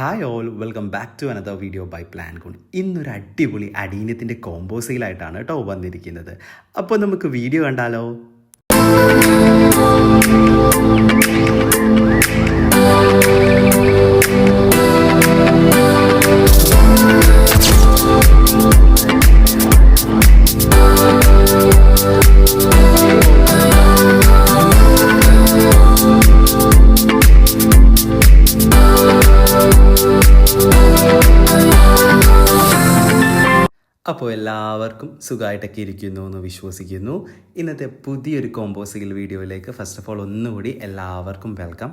Hi all welcome back to another video by Plan കോൺ ഇന്നൊരു അടിപൊളി അടീനത്തിന്റെ combo കേട്ടോ വന്നിരിക്കുന്നത്. അപ്പോൾ നമുക്ക് വീഡിയോ കണ്ടാലോ? അപ്പോൾ എല്ലാവർക്കും സുഖമായിട്ടൊക്കെ ഇരിക്കുന്നു എന്ന് വിശ്വസിക്കുന്നു. ഇന്നത്തെ പുതിയൊരു കോമ്പോസിൽ വീഡിയോയിലേക്ക് ഫസ്റ്റ് ഓഫ് ഓൾ ഒന്നുകൂടി എല്ലാവർക്കും വെൽക്കം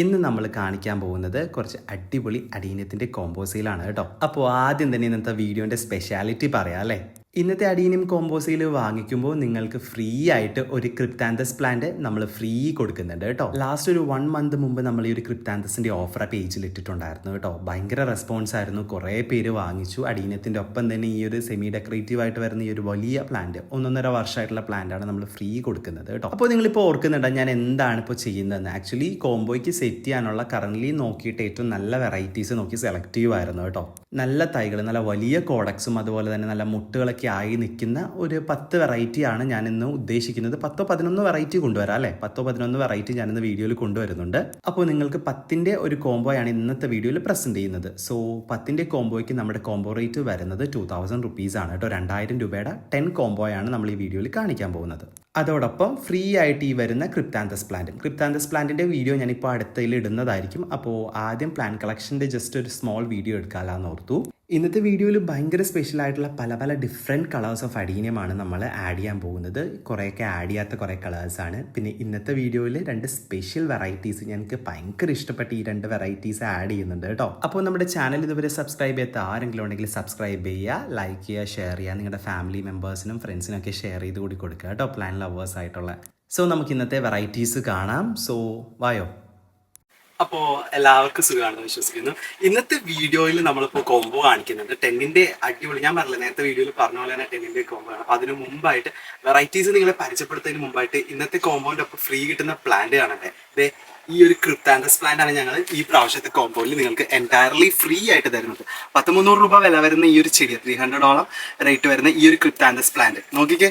ഇന്ന് നമ്മൾ കാണിക്കാൻ പോകുന്നത് കുറച്ച് അടിപൊളി അടീനത്തിന്റെ കോമ്പോസിലാണ് കേട്ടോ. അപ്പോൾ ആദ്യം തന്നെ ഇന്നത്തെ വീഡിയോന്റെ സ്പെഷ്യാലിറ്റി പറയാം അല്ലേ? ഇന്നത്തെ അടീനിയം കോമ്പോസിൽ വാങ്ങിക്കുമ്പോൾ നിങ്ങൾക്ക് ഫ്രീ ആയിട്ട് ഒരു ക്രിപ്താന്തസ് പ്ലാന്റ് നമ്മൾ ഫ്രീ കൊടുക്കുന്നുണ്ട് കേട്ടോ. ലാസ്റ്റ് ഒരു വൺ മന്ത് മുമ്പ് നമ്മൾ ഈ ഒരു ക്രിപ്റ്റാന്തസിന്റെ ഓഫർ പേജിൽ ഇട്ടിട്ടുണ്ടായിരുന്നു കേട്ടോ. ഭയങ്കര റെസ്പോൺസ് ആയിരുന്നു. കുറേ പേര് വാങ്ങിച്ചു. അടീനത്തിന്റെ ഒപ്പം തന്നെ ഈ ഒരു സെമി ഡെക്കറേറ്റീവ് ആയിട്ട് വരുന്ന ഈ ഒരു വലിയ പ്ലാന്റ് ഒന്നൊന്നര വർഷമായിട്ടുള്ള പ്ലാന്റാണ് നമ്മൾ ഫ്രീ കൊടുക്കുന്നത് കേട്ടോ. അപ്പോൾ നിങ്ങളിപ്പോൾ ഓർക്കുന്നുണ്ടോ ഞാൻ എന്താണ് ഇപ്പോൾ ചെയ്യുന്നതെന്ന്? ആക്ച്വലി കോംബോയ്ക്ക് സെറ്റ് ചെയ്യാനുള്ള കറന്റ്ലി നോക്കിയിട്ട് ഏറ്റവും നല്ല വെറൈറ്റീസ് നോക്കി സെലക്ട് ചെയ്യുമായിരുന്നു കേട്ടോ. നല്ല തൈകൾ നല്ല വലിയ കോഡക്സും അതുപോലെ തന്നെ നല്ല മുട്ടുകളൊക്കെ ആയി നിൽക്കുന്ന ഒരു പത്ത് വെറൈറ്റിയാണ് ഞാൻ ഇന്ന് ഉദ്ദേശിക്കുന്നത്. പത്തോ പതിനൊന്ന് വെറൈറ്റി കൊണ്ടുവരാം അല്ലേ? പത്തോ പതിനൊന്ന് വെറൈറ്റി ഞാൻ വീഡിയോയിൽ കൊണ്ടുവരുന്നുണ്ട്. അപ്പോൾ നിങ്ങൾക്ക് പത്തിന്റെ ഒരു കോംബോയാണ് ഇന്നത്തെ വീഡിയോയിൽ പ്രസന്റ് ചെയ്യുന്നത്. സോ പത്തിന്റെ കോംബോയ്ക്ക് നമ്മുടെ കോംബോ റേറ്റ് വരുന്നത് ടു തൗസൻഡ് റുപ്പീസ് ആണ് കേട്ടോ. രണ്ടായിരം രൂപയുടെ ടെൻ കോംബോയാണ് നമ്മൾ ഈ വീഡിയോയിൽ കാണിക്കാൻ പോകുന്നത്. അതോടൊപ്പം ഫ്രീ ആയിട്ട് ഈ വരുന്ന ക്രിപ്താന്തസ് പ്ലാന്റും ക്രിപ്താന്തസ് പ്ലാന്റിന്റെ വീഡിയോ ഞാനിപ്പോൾ അടുത്തതിൽ ഇടുന്നതായിരിക്കും. അപ്പോൾ ആദ്യം പ്ലാൻ കളക്ഷന്റെ ജസ്റ്റ് ഒരു സ്മോൾ വീഡിയോ എടുക്കാമെന്ന് ഓർത്തു. ഇന്നത്തെ വീഡിയോയിൽ ഭയങ്കര സ്പെഷ്യൽ ആയിട്ടുള്ള പല പല ഡിഫറെന്റ് കളേഴ്സ് ഓഫ് അഡീനിയമാണ് നമ്മൾ ആഡ് ചെയ്യാൻ പോകുന്നത്. കുറേയൊക്കെ ആഡ് ചെയ്യാത്ത കുറേ കളേഴ്സാണ് പിന്നെ ഇന്നത്തെ വീഡിയോയിൽ രണ്ട് സ്പെഷ്യൽ വെറൈറ്റീസ് ഞങ്ങൾക്ക് ഭയങ്കര ഇഷ്ടപ്പെട്ട ഈ രണ്ട് വെറൈറ്റീസ് ആഡ് ചെയ്യുന്നുണ്ട് കേട്ടോ. അപ്പോൾ നമ്മുടെ ചാനൽ ഇതുവരെ സബ്സ്ക്രൈബ് ചെയ്യാത്ത ആരെങ്കിലും ഉണ്ടെങ്കിൽ സബ്സ്ക്രൈബ് ചെയ്യുക ലൈക്ക് ചെയ്യുക ഷെയർ ചെയ്യുക നിങ്ങളുടെ ഫാമിലി മെമ്പേഴ്സിനും ഫ്രണ്ട്സിനും ഒക്കെ ഷെയർ ചെയ്ത് കൂടി കൊടുക്കുക കേട്ടോ പ്ലാൻ ലവേഴ്സ് ആയിട്ടുള്ള. സോ നമുക്ക് ഇന്നത്തെ വെറൈറ്റീസ് കാണാം. സോ വായോ? അപ്പോൾ എല്ലാവർക്കും സുഖമാണെന്ന് വിശ്വസിക്കുന്നു. ഇന്നത്തെ വീഡിയോയിൽ നമ്മളിപ്പോൾ കോംബോ കാണിക്കുന്നുണ്ട്. ടെന്നിന്റെ അടിപൊളി ഞാൻ പറഞ്ഞില്ല നേരത്തെ വീഡിയോയിൽ പറഞ്ഞ പോലെ തന്നെ ടെന്നിന്റെ കോംബോ ആണ്. അപ്പോൾ അതിന് മുമ്പായിട്ട് വെറൈറ്റീസ് നിങ്ങളെ പരിചയപ്പെടുത്തുന്നതിന് മുമ്പായിട്ട് ഇന്നത്തെ കോംബോന്റെ ഒപ്പം ഫ്രീ കിട്ടുന്ന പ്ലാന്റ് കാണണ്ടേ? ദേ ഈ ഒരു ക്രിപ്താൻഡസ് പ്ലാന്റ് ആണ് ഞങ്ങൾ ഈ പ്രാവശ്യത്തെ കോംബോയിൽ നിങ്ങൾക്ക് എന്റയർലി ഫ്രീ ആയിട്ട് തരുന്നത്. പത്ത് മുന്നൂറ് രൂപ വില വരുന്ന ഈ ഒരു ചെടി ത്രീ ഹൺഡ്രഡോളം റേറ്റ് വരുന്ന ഈ ഒരു ക്രിപ്താൻഡസ് പ്ലാന്റ് നോക്കിക്കേ.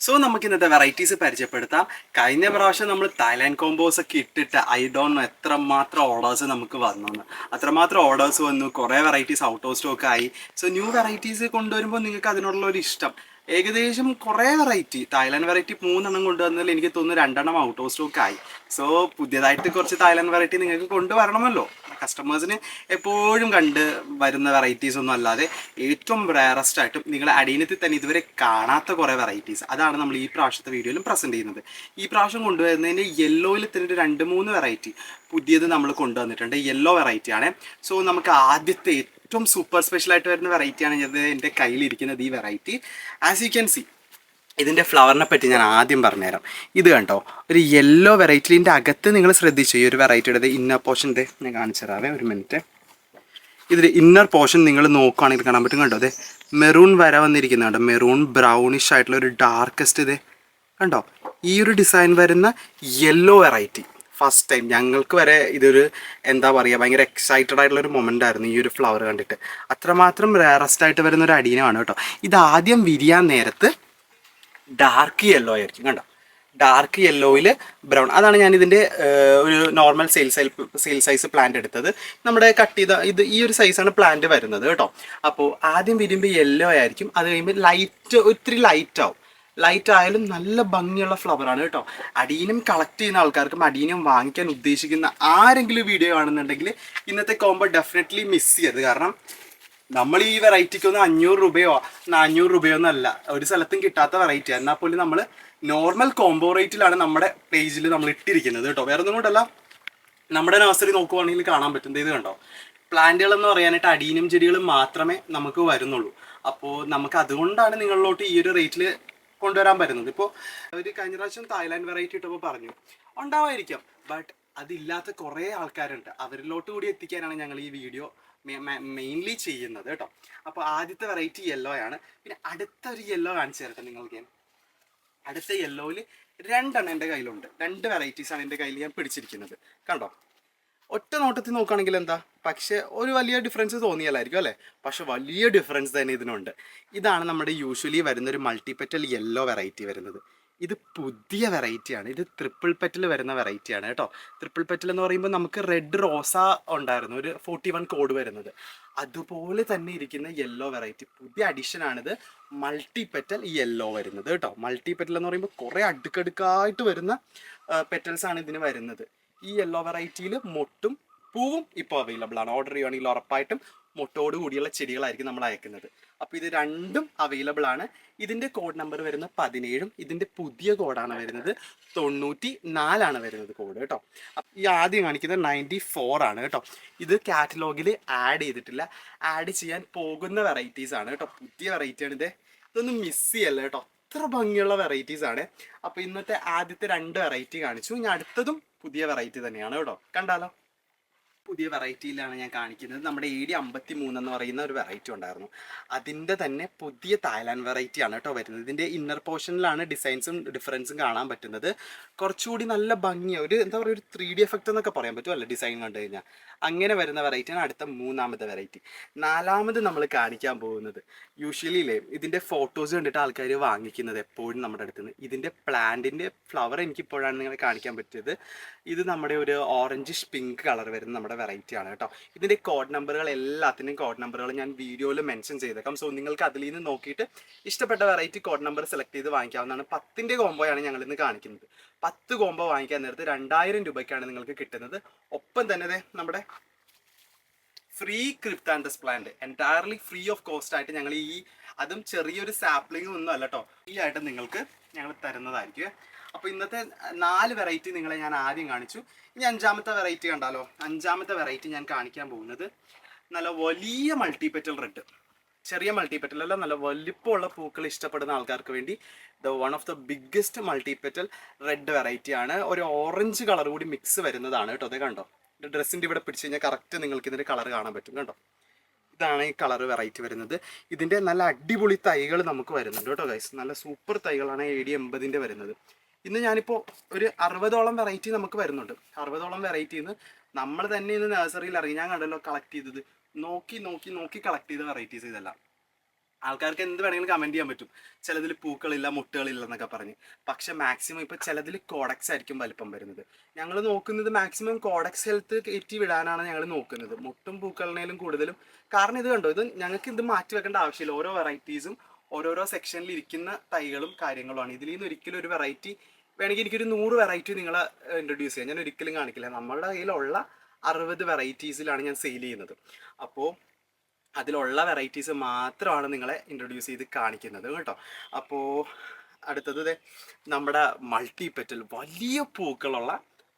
സോ നമുക്ക് ഇന്നത്തെ വെറൈറ്റീസ് പരിചയപ്പെടുത്താം. കഴിഞ്ഞ പ്രാവശ്യം നമ്മൾ തായ്ലാൻഡ് കോമ്പോസ് ഒക്കെ ഇട്ടിട്ട് ഐ ഡോൺ എത്രമാത്രം ഓർഡേഴ്സ് നമുക്ക് വന്നു അത്രമാത്രം ഓർഡേഴ്സ് വന്നു കുറേ വെറൈറ്റീസ് ഔട്ട് ഓഫ് സ്റ്റോക്ക് ആയി. സോ ന്യൂ വെറൈറ്റീസ് കൊണ്ടുവരുമ്പോൾ നിങ്ങൾക്ക് അതിനുള്ള ഒരു ഇഷ്ടം. ഏകദേശം കുറേ വെറൈറ്റി തായ്ലാൻഡ് വെറൈറ്റി മൂന്നെണ്ണം കൊണ്ടുവന്നതിൽ എനിക്ക് തോന്നുന്നു രണ്ടെണ്ണം ഔട്ട് ഓഫ് സ്റ്റോക്ക് ആയി. സോ പുതിയതായിട്ട് കുറച്ച് തായ്ലാൻഡ് വെറൈറ്റി നിങ്ങൾക്ക് കൊണ്ടുവരണമല്ലോ. കസ്റ്റമേഴ്സിന് എപ്പോഴും കണ്ട് വരുന്ന വെറൈറ്റീസ് ഒന്നും അല്ലാതെ ഏറ്റവും റയറസ്റ്റ് ആയിട്ടും നിങ്ങൾ അടീനത്തിൽ തന്നെ ഇതുവരെ കാണാത്ത കുറേ വെറൈറ്റീസ് അതാണ് നമ്മൾ ഈ പ്രാവശ്യത്തെ വീഡിയോയിലും പ്രസന്റ് ചെയ്യുന്നത്. ഈ പ്രാവശ്യം കൊണ്ടുവരുന്നതിന്റെ യെല്ലോയിൽ തന്നെ ഒരു രണ്ട് മൂന്ന് വെറൈറ്റി പുതിയത് നമ്മൾ കൊണ്ടുവന്നിട്ടുണ്ട്. യെല്ലോ വെറൈറ്റി ആണ്. സോ നമുക്ക് ആദ്യത്തെ ഏറ്റവും സൂപ്പർ സ്പെഷ്യൽ ആയിട്ട് വരുന്ന വെറൈറ്റിയാണ് ഇത് എന്റെ കയ്യിലിരിക്കുന്നത് ഈ variety as you can see ഇതിന്റെ ഫ്ലവറിനെ പറ്റി ഞാൻ ആദ്യം പറഞ്ഞുതരാം. ഇത് കണ്ടോ? ഒരു യെല്ലോ വെറൈറ്റിന്റെ അകത്ത് നിങ്ങൾ ശ്രദ്ധിച്ചു? ഈ ഒരു വെറൈറ്റിയുടെ ഇന്നർ പോർഷൻ ഇത് ഞാൻ കാണിച്ചു തരാവേ ഒരു മിനിറ്റ് ഇതിൽ ഇന്നർ പോർഷൻ നിങ്ങൾ നോക്കുകയാണെങ്കിൽ കാണാൻ പറ്റും. കണ്ടോ? അതെ മെറൂൺ വര വന്നിരിക്കുന്ന കണ്ടോ? മെറൂൺ ബ്രൗണിഷ് ആയിട്ടുള്ള ഒരു ഡാർക്കസ്റ്റ് ഇത് കണ്ടോ? ഈ ഒരു ഡിസൈൻ വരുന്ന യെല്ലോ വെറൈറ്റി ഫസ്റ്റ് ടൈം ഞങ്ങൾക്ക് വരെ ഇതൊരു എന്താ പറയുക ഭയങ്കര എക്സൈറ്റഡ് ആയിട്ടുള്ള ഒരു മൊമെന്റ് ആയിരുന്നു ഈ ഒരു ഫ്ലവർ കണ്ടിട്ട്. അത്രമാത്രം റേറസ്റ്റ് ആയിട്ട് വരുന്ന ഒരു അടീനമാണ് കേട്ടോ. ഇത് ആദ്യം വിരിയാൻ നേരത്ത് ഡാർക്ക് യെല്ലോ ആയിരിക്കും കണ്ടോ? ഡാർക്ക് യെല്ലോയിൽ ബ്രൗൺ അതാണ് ഞാൻ ഇതിന്റെ ഒരു normal sale sale size plant എടുത്തത്. നമ്മുടെ കട്ട് ചെയ്ത ഇത് ഈ ഒരു സൈസാണ് പ്ലാന്റ് വരുന്നത് കേട്ടോ. അപ്പോൾ ആദ്യം വരുമ്പോൾ യെല്ലോ ആയിരിക്കും. അത് കഴിയുമ്പോൾ ലൈറ്റ് ഒത്തിരി ലൈറ്റ് ആവും. ലൈറ്റ് ആയാലും നല്ല ഭംഗിയുള്ള ഫ്ലവറാണ് കേട്ടോ. അടീനം കളക്ട് ചെയ്യുന്ന ആൾക്കാർക്കും അടീനം വാങ്ങിക്കാൻ ഉദ്ദേശിക്കുന്ന ആരെങ്കിലും വീഡിയോ കാണുന്നുണ്ടെങ്കിൽ ഇന്നത്തെ കോംബോ ഡെഫിനറ്റ്ലി മിസ് ചെയ്യരുത്. കാരണം നമ്മൾ ഈ വെറൈറ്റിക്ക് ഒന്നും അഞ്ഞൂറ് രൂപയോ നാനൂറ് രൂപയോ ഒന്നും അല്ല ഒരു സ്ഥലത്തും കിട്ടാത്ത വെറൈറ്റി എന്നാൽ പോലും നമ്മൾ നോർമൽ കോംബോ റേറ്റിലാണ് നമ്മുടെ പേജിൽ നമ്മൾ ഇട്ടിരിക്കുന്നത് കേട്ടോ. വേറെ ഒന്നും കൊണ്ടല്ല. നമ്മുടെ നഴ്സറി നോക്കുവാണെങ്കിൽ കാണാൻ പറ്റും. ഇത് കണ്ടോ? പ്ലാന്റുകൾ എന്ന് പറയാനായിട്ട് അടീനം ചെടികൾ മാത്രമേ നമുക്ക് വരുന്നുള്ളൂ. അപ്പോൾ നമുക്ക് അതുകൊണ്ടാണ് നിങ്ങളിലോട്ട് ഈ ഒരു റേറ്റിൽ കൊണ്ടുവരാൻ പറ്റുന്നത്. ഇപ്പോൾ ഒരു കഴിഞ്ഞ പ്രാവശ്യം തായ്ലാൻഡ് വെറൈറ്റി ഇട്ടപ്പോൾ പറഞ്ഞു ഉണ്ടാവായിരിക്കാം ബട്ട് അതില്ലാത്ത കുറേ ആൾക്കാരുണ്ട്. അവരിലോട്ട് കൂടി എത്തിക്കാനാണ് ഞങ്ങൾ ഈ വീഡിയോ മെയിൻലി ചെയ്യുന്നത് കേട്ടോ. അപ്പോൾ ആദ്യത്തെ വെറൈറ്റി യെല്ലോ ആണ്. പിന്നെ അടുത്ത ഒരു യെല്ലോ കാണിച്ചു തരട്ടെ നിങ്ങൾക്ക് അടുത്ത യെല്ലോയിൽ രണ്ടെണ്ണം എന്റെ കയ്യിലുണ്ട്. രണ്ട് വെറൈറ്റീസാണ് എന്റെ കയ്യിൽ ഞാൻ പിടിച്ചിരിക്കുന്നത്. കണ്ടോ? ഒറ്റ നോട്ടത്തിൽ നോക്കുകയാണെങ്കിൽ എന്താ? പക്ഷേ ഒരു വലിയ ഡിഫറൻസ് തോന്നിയല്ലായിരിക്കും അല്ലേ? പക്ഷെ വലിയ ഡിഫറൻസ് തന്നെ ഇതിനുണ്ട്. ഇതാണ് നമ്മുടെ യൂഷ്വലി വരുന്ന ഒരു മൾട്ടിപെറ്റൽ യെല്ലോ വെറൈറ്റി വരുന്നത്. ഇത് പുതിയ വെറൈറ്റിയാണ് ഇത് ട്രിപ്പിൾ പെറ്റൽ വരുന്ന വെറൈറ്റിയാണ് കേട്ടോ. ട്രിപ്പിൾ പെറ്റൽ എന്ന് പറയുമ്പോൾ നമുക്ക് റെഡ് റോസ ഉണ്ടായിരുന്നു. ഒരു ഫോർട്ടി വൺ കോഡ് വരുന്നത്. അതുപോലെ തന്നെ ഇരിക്കുന്ന യെല്ലോ വെറൈറ്റി പുതിയ അഡീഷൻ ആണിത്. മൾട്ടി പെറ്റൽ യെല്ലോ വരുന്നത് കേട്ടോ. മൾട്ടി പെറ്റൽ എന്ന് പറയുമ്പോൾ കുറേ അടുക്കടുക്കായിട്ട് വരുന്ന പെറ്റൽസ് ആണ് ഇതിന് വരുന്നത്. ഈ യെല്ലോ വെറൈറ്റിയിൽ മൊട്ടും പൂവും ഇപ്പോൾ അവൈലബിൾ ആണ്. ഓർഡർ ചെയ്യുകയാണെങ്കിൽ ഉറപ്പായിട്ടും മൊട്ടോട് കൂടിയുള്ള ചെടികളായിരിക്കും നമ്മൾ അയക്കുന്നത്. അപ്പോൾ ഇത് രണ്ടും അവൈലബിൾ ആണ്. ഇതിന്റെ കോഡ് നമ്പർ വരുന്നത് പതിനേഴും ഇതിന്റെ പുതിയ കോഡാണ് വരുന്നത് തൊണ്ണൂറ്റി നാലാണ് വരുന്നത് കോഡ് കേട്ടോ. ഈ ആദ്യം കാണിക്കുന്നത് നയന്റി ഫോർ ആണ് കേട്ടോ. ഇത് കാറ്റലോഗിൽ ആഡ് ചെയ്തിട്ടില്ല. ആഡ് ചെയ്യാൻ പോകുന്ന വെറൈറ്റീസ് ആണ് കേട്ടോ. പുതിയ വെറൈറ്റി ആണിത് ഇത്. ഇതൊന്നും മിസ് ചെയ്യല്ല കേട്ടോ. അത്ര ഭംഗിയുള്ള വെറൈറ്റീസ് ആണ്. അപ്പോൾ ഇന്നത്തെ ആദ്യത്തെ രണ്ട് വെറൈറ്റി കാണിച്ചു. ഇനി അടുത്തതും പുതിയ വെറൈറ്റി തന്നെയാണ് കേട്ടോ. കണ്ടാലോ? പുതിയ വെറൈറ്റിയിലാണ് ഞാൻ കാണിക്കുന്നത്. നമ്മുടെ ഇ ഡി അമ്പത്തി മൂന്ന് എന്ന് പറയുന്ന ഒരു വെറൈറ്റി ഉണ്ടായിരുന്നു. അതിന്റെ തന്നെ പുതിയ തായ്ലാൻഡ് വെറൈറ്റി ആണ് കേട്ടോ വരുന്നത്. ഇതിന്റെ ഇന്നർ പോർഷനിലാണ് ഡിസൈൻസും ഡിഫറൻസും കാണാൻ പറ്റുന്നത്. കുറച്ചുകൂടി നല്ല ഭംഗിയാണ് ഒരു എന്താ പറയുക ഒരു ത്രീ ഡി എഫക്റ്റ് എന്നൊക്കെ പറയാൻ പറ്റുമല്ലോ ഡിസൈൻ കണ്ടു കഴിഞ്ഞാൽ. അങ്ങനെ വരുന്ന വെറൈറ്റിയാണ് അടുത്ത മൂന്നാമത്തെ വെറൈറ്റി നാലാമത് നമ്മൾ കാണിക്കാൻ പോകുന്നത്. യൂഷ്വലി ഇല്ലേ ഇതിന്റെ ഫോട്ടോസ് കണ്ടിട്ട് ആൾക്കാർ വാങ്ങിക്കുന്നത് എപ്പോഴും നമ്മുടെ അടുത്ത് നിന്ന് ഇതിന്റെ പ്ലാന്റിന്റെ ഫ്ലവർ എനിക്ക് ഇപ്പോഴാണ് നിങ്ങളെ കാണിക്കാൻ പറ്റിയത്. ഇത് നമ്മുടെ ഒരു ഓറഞ്ച് പിങ്ക് കളർ വരുന്ന നമ്മുടെ വെറൈറ്റി ആണ് കേട്ടോ. ഇതിന്റെ കോഡ് നമ്പറുകൾ എല്ലാത്തിന്റെയും കോഡ് നമ്പറുകൾ ഞാൻ വീഡിയോയിൽ മെൻഷൻ ചെയ്തേക്കാം. സോ നിങ്ങൾക്ക് അതിൽ നിന്ന് നോക്കിയിട്ട് ഇഷ്ടപ്പെട്ട വെറൈറ്റി കോഡ് നമ്പർ സെലക്ട് ചെയ്ത് വാങ്ങിക്കാവുന്നതാണ്. പത്തിന്റെ കോംബോയാണ് ഞങ്ങൾ ഇന്ന് കാണിക്കുന്നത്. പത്ത് കോംബോ വാങ്ങിക്കാൻ നേരത്ത് രണ്ടായിരം രൂപയ്ക്കാണ് നിങ്ങൾക്ക് കിട്ടുന്നത്. ഒപ്പം തന്നെ നമ്മുടെ free cryptanthus plant. Entirely free of cost ആയിട്ട് ഞങ്ങൾ ഈ അതും ചെറിയൊരു സാപ്ലിംഗ് ഒന്നും അല്ല കേട്ടോ ഫ്രീ ആയിട്ട് നിങ്ങൾക്ക് ഞങ്ങൾ തരുന്നതായിരിക്കും. അപ്പോൾ ഇന്നത്തെ നാല് വെറൈറ്റി നിങ്ങളെ ഞാൻ ആദ്യം കാണിച്ചു. ഇനി അഞ്ചാമത്തെ വെറൈറ്റി കണ്ടാലോ? അഞ്ചാമത്തെ വെറൈറ്റി ഞാൻ കാണിക്കാൻ പോകുന്നത് നല്ല വലിയ മൾട്ടിപെറ്റൽ റെഡ് ചെറിയ മൾട്ടിപെറ്റൽ അല്ല നല്ല വലിപ്പമുള്ള പൂക്കൾ ഇഷ്ടപ്പെടുന്ന ആൾക്കാർക്ക് വേണ്ടി the one of the biggest multi petal red variety ആണ്. ഒരു ഓറഞ്ച് കളർ കൂടി മിക്സ് വരുന്നതാണ് കേട്ടോ. അത് കണ്ടോ? ഡ്രസ്സിന്റെ ഇവിടെ പിടിച്ചു കഴിഞ്ഞാൽ കറക്റ്റ് നിങ്ങൾക്ക് ഇതിന്റെ കളർ കാണാൻ പറ്റും കണ്ടോ? ഇതാണ് ഈ കളർ വെറൈറ്റി വരുന്നത്. ഇതിന്റെ നല്ല അടിപൊളി തൈകൾ നമുക്ക് വരുന്നുണ്ട് കേട്ടോ ഗൈസ് നല്ല സൂപ്പർ തൈകളാണ് എ ഡി എൺപതിന്റെ വരുന്നത്. ഇന്ന് ഞാനിപ്പോൾ ഒരു അറുപതോളം വെറൈറ്റി നമുക്ക് വരുന്നുണ്ട്. അറുപതോളം വെറൈറ്റിന്ന് നമ്മൾ തന്നെ ഇന്ന് നഴ്സറിയിൽ ഇറങ്ങി. ഞാൻ കണ്ടല്ലോ കളക്ട് ചെയ്തത് നോക്കി നോക്കി നോക്കി കളക്ട് ചെയ്ത വെറൈറ്റീസ് ഇതെല്ലാം. ആൾക്കാർക്ക് എന്ത് വേണമെങ്കിലും കമന്റ് ചെയ്യാൻ പറ്റും. ചിലതിൽ പൂക്കളില്ല മുട്ടുകളില്ല എന്നൊക്കെ പറഞ്ഞ്. പക്ഷെ മാക്സിമം ഇപ്പോൾ ചിലതിൽ കോഡക്സ് ആയിരിക്കും വലിപ്പം വരുന്നത്. ഞങ്ങൾ നോക്കുന്നത് മാക്സിമം കോഡക്സ് ഹെൽത്ത് കയറ്റി വിടാനാണ് ഞങ്ങൾ നോക്കുന്നത്. മുട്ടും പൂക്കളിനേലും കൂടുതലും. കാരണം ഇത് കണ്ടോ? ഇത് ഞങ്ങൾക്ക് ഇത് മാറ്റി വെക്കേണ്ട ആവശ്യമില്ല. ഓരോ വെറൈറ്റീസും ഓരോരോ സെക്ഷനിൽ ഇരിക്കുന്ന തൈകളും കാര്യങ്ങളുമാണ്. ഇതിൽ നിന്ന് ഒരിക്കലും ഒരു വെറൈറ്റി വേണമെങ്കിൽ എനിക്കൊരു നൂറ് വെറൈറ്റി നിങ്ങളെ ഇൻട്രൊഡ്യൂസ് ചെയ്യാം. ഞാൻ ഒരിക്കലും കാണിക്കില്ല. നമ്മളുടെ കയ്യിലുള്ള അറുപത് വെറൈറ്റീസിലാണ് ഞാൻ സെയിൽ ചെയ്യുന്നത്. അപ്പോൾ അതിലുള്ള വെറൈറ്റീസ് മാത്രമാണ് നിങ്ങളെ ഇൻട്രൊഡ്യൂസ് ചെയ്ത് കാണിക്കുന്നത് കേട്ടോ. അപ്പോൾ അടുത്തത് നമ്മുടെ മൾട്ടി പെറ്റൽ വലിയ പൂക്കളുള്ള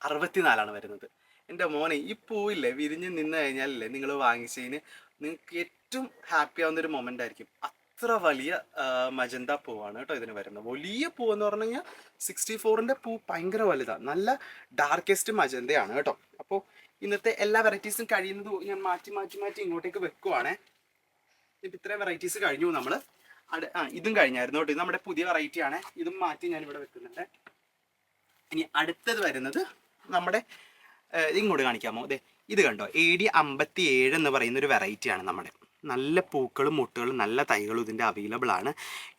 അറുപത്തിനാലാണ് വരുന്നത്. എന്റെ മോനെ ഈ പൂവില്ലേ വിരിഞ്ഞ് നിന്ന് കഴിഞ്ഞാലല്ലേ നിങ്ങൾ വാങ്ങിച്ചതിന് നിങ്ങൾക്ക് ഏറ്റവും ഹാപ്പി ആവുന്ന ഒരു മൊമെന്റ് ആയിരിക്കും. അത്ര വലിയ മജന്ത പൂവാണ് കേട്ടോ ഇതിന് വരുന്നത്. വലിയ പൂ എന്ന് പറഞ്ഞു കഴിഞ്ഞാൽ സിക്സ്റ്റി ഫോറിന്റെ പൂ ഭയങ്കര വലുതാണ് നല്ല ഡാർക്കസ്റ്റ് മജന്തയാണ് കേട്ടോ. അപ്പോൾ ഇന്നത്തെ എല്ലാ വെറൈറ്റീസും കഴിയുന്നത് ഞാൻ മാറ്റി മാറ്റി മാറ്റി ഇങ്ങോട്ടേക്ക് വെക്കുവാണേ. ഇപ്പം ഇത്രയും വെറൈറ്റീസ് കഴിഞ്ഞു നമ്മൾ ആ ഇതും കഴിഞ്ഞായിരുന്നു കേട്ടോ. ഇത് നമ്മുടെ പുതിയ വെറൈറ്റി ആണ്. ഇതും മാറ്റി ഞാൻ ഇവിടെ വെക്കുന്നുണ്ട്. ഇനി അടുത്തത് വരുന്നത് നമ്മുടെ ഇങ്ങോട്ട് കാണിക്കാമോ? അതെ ഇത് കണ്ടോ? എ ഡി അമ്പത്തി ഏഴ് എന്ന് പറയുന്ന ഒരു വെറൈറ്റിയാണ് നമ്മുടെ. നല്ല പൂക്കളും മുട്ടുകളും നല്ല തൈകളും ഇതിന്റെ അവൈലബിൾ ആണ്.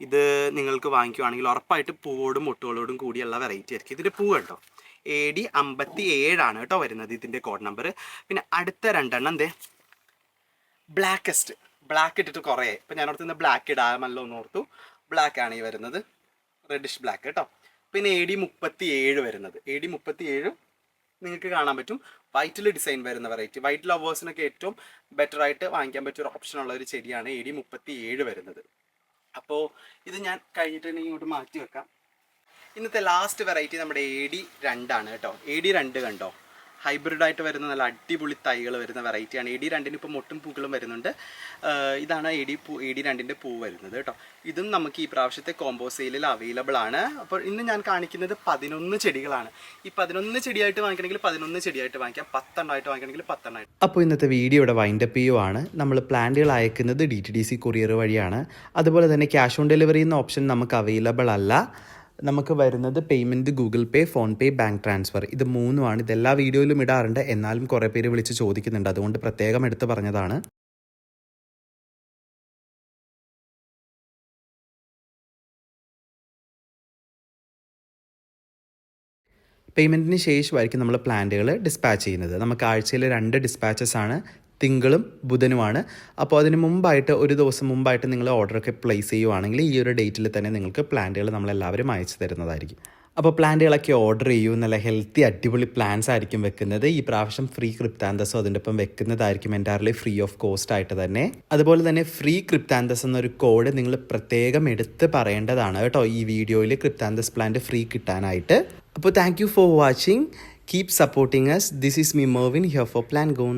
ഇത് നിങ്ങൾക്ക് വാങ്ങിക്കുവാണെങ്കിൽ ഉറപ്പായിട്ട് പൂവോടും മുട്ടുകളോടും കൂടിയുള്ള വെറൈറ്റി ആയിരിക്കും. ഇതിന്റെ പൂ കണ്ടോ? എ ഡി അമ്പത്തി ഏഴാണ് കേട്ടോ വരുന്നത് ഇതിന്റെ കോഡ് നമ്പർ പിന്നെ അടുത്ത രണ്ടെണ്ണം എന്തേ? ബ്ലാക്കസ്റ്റ് ബ്ലാക്ക് ഇട്ടിട്ട് കുറേ. ഇപ്പം ഞാൻ ഓർത്തുനിന്ന് ബ്ലാക്ക് ഇടാമല്ലോ എന്ന് ഓർത്തു. ബ്ലാക്ക് ആണ് ഈ വരുന്നത്. റെഡിഷ് ബ്ലാക്ക് കേട്ടോ. പിന്നെ എ ഡി മുപ്പത്തി ഏഴ് വരുന്നത്. എ ഡി മുപ്പത്തി ഏഴും നിങ്ങൾക്ക് കാണാൻ പറ്റും. വൈറ്റിൽ ഡിസൈൻ വരുന്ന വെറൈറ്റി വൈറ്റ് ലവേഴ്സിനൊക്കെ ഏറ്റവും ബെറ്റർ ആയിട്ട് വാങ്ങിക്കാൻ പറ്റിയ ഒരു ഓപ്ഷൻ ഉള്ള ഒരു ചെടിയാണ് എ ഡി മുപ്പത്തി ഏഴ് വരുന്നത്. അപ്പോൾ ഇത് ഞാൻ കഴിഞ്ഞിട്ടുണ്ടെങ്കിൽ ഇങ്ങോട്ട് മാറ്റി വെക്കാം. ഇന്നത്തെ ലാസ്റ്റ് വെറൈറ്റി നമ്മുടെ എ ഡി രണ്ടാണ് കേട്ടോ. എ ഡി രണ്ട് കണ്ടോ? ഹൈബ്രിഡ് ആയിട്ട് വരുന്ന നല്ല അടിപൊളി തൈകൾ വരുന്ന വെറൈറ്റിയാണ് എ ഡി രണ്ടിന് ഇപ്പോൾ മുട്ടും പൂക്കളും വരുന്നുണ്ട്. ഇതാണ് എ ഡി പൂ എ ഡി രണ്ടിന്റെ പൂ വരുന്നത് കേട്ടോ. ഇതും നമുക്ക് ഈ പ്രാവശ്യത്തെ കോംബോ സെയിലിൽ അവൈലബിൾ ആണ്. അപ്പോൾ ഇന്ന് ഞാൻ കാണിക്കുന്നത് പതിനൊന്ന് ചെടികളാണ്. ഈ പതിനൊന്ന് ചെടിയായിട്ട് വാങ്ങിക്കണമെങ്കിൽ പതിനൊന്ന് ചെടിയായിട്ട് വാങ്ങിക്കാം. പത്തെണ്ണമായിട്ട് വാങ്ങിക്കണമെങ്കിൽ പത്തെണ്ണമായിട്ട് അപ്പോൾ ഇന്നത്തെ വീഡിയോ ഇവിടെ വൈൻഡപ്പ് ചെയ്യുവാണ്. നമ്മൾ പ്ലാന്റുകൾ അയക്കുന്നത് D T D C courier വഴിയാണ്. അതുപോലെ തന്നെ ക്യാഷ് ഓൺ ഡെലിവറി എന്ന ഓപ്ഷൻ നമുക്ക് അവൈലബിൾ അല്ല. നമുക്ക് വരുന്നത് payment Google Pay PhonePe bank transfer ഇത് മൂന്നുമാണ്. ഇതെല്ലാ വീഡിയോയിലും ഇടാറുണ്ട്. എന്നാലും കുറേ പേര് വിളിച്ച് ചോദിക്കുന്നുണ്ട്. അതുകൊണ്ട് പ്രത്യേകം എടുത്ത് പറഞ്ഞതാണ്. പേയ്മെന്റിന് ശേഷമായിരിക്കും നമ്മൾ പ്ലാന്റുകൾ ഡിസ്പാച്ച് ചെയ്യുന്നത്. നമുക്ക് ആഴ്ചയിൽ രണ്ട് ഡിസ്പാച്ചസ് ആണ്. തിങ്കളും ബുധനുമാണ്. അപ്പോൾ അതിന് മുമ്പായിട്ട് ഒരു ദിവസം മുമ്പായിട്ട് നിങ്ങൾ ഓർഡറൊക്കെ പ്ലേസ് ചെയ്യുവാണെങ്കിൽ ഈ ഒരു ഡേറ്റിൽ തന്നെ നിങ്ങൾക്ക് പ്ലാന്റുകൾ നമ്മളെല്ലാവരും അയച്ചു തരുന്നതായിരിക്കും. അപ്പോൾ പ്ലാന്റുകളൊക്കെ ഓർഡർ ചെയ്യൂ നല്ല ഹെൽത്തി അടിപൊളി പ്ലാൻസ് ആയിരിക്കും വെക്കുന്നത്. ഈ പ്രാവശ്യം ഫ്രീ ക്രിപ്താന്തസോ അതിന്റെ ഒപ്പം വെക്കുന്നതായിരിക്കും എന്റയർലി ഫ്രീ ഓഫ് കോസ്റ്റ് ആയിട്ട് തന്നെ. അതുപോലെ തന്നെ ഫ്രീ ക്രിപ്താന്തസ് എന്നൊരു കോഡ് നിങ്ങൾ പ്രത്യേകം എടുത്ത് പറയേണ്ടതാണ് കേട്ടോ ഈ വീഡിയോയിൽ ക്രിപ്താന്തസ് പ്ലാന്റ് ഫ്രീ കിട്ടാനായിട്ട്. അപ്പോൾ thank you for watching keep supporting us this is me Mervin here for Plan Gone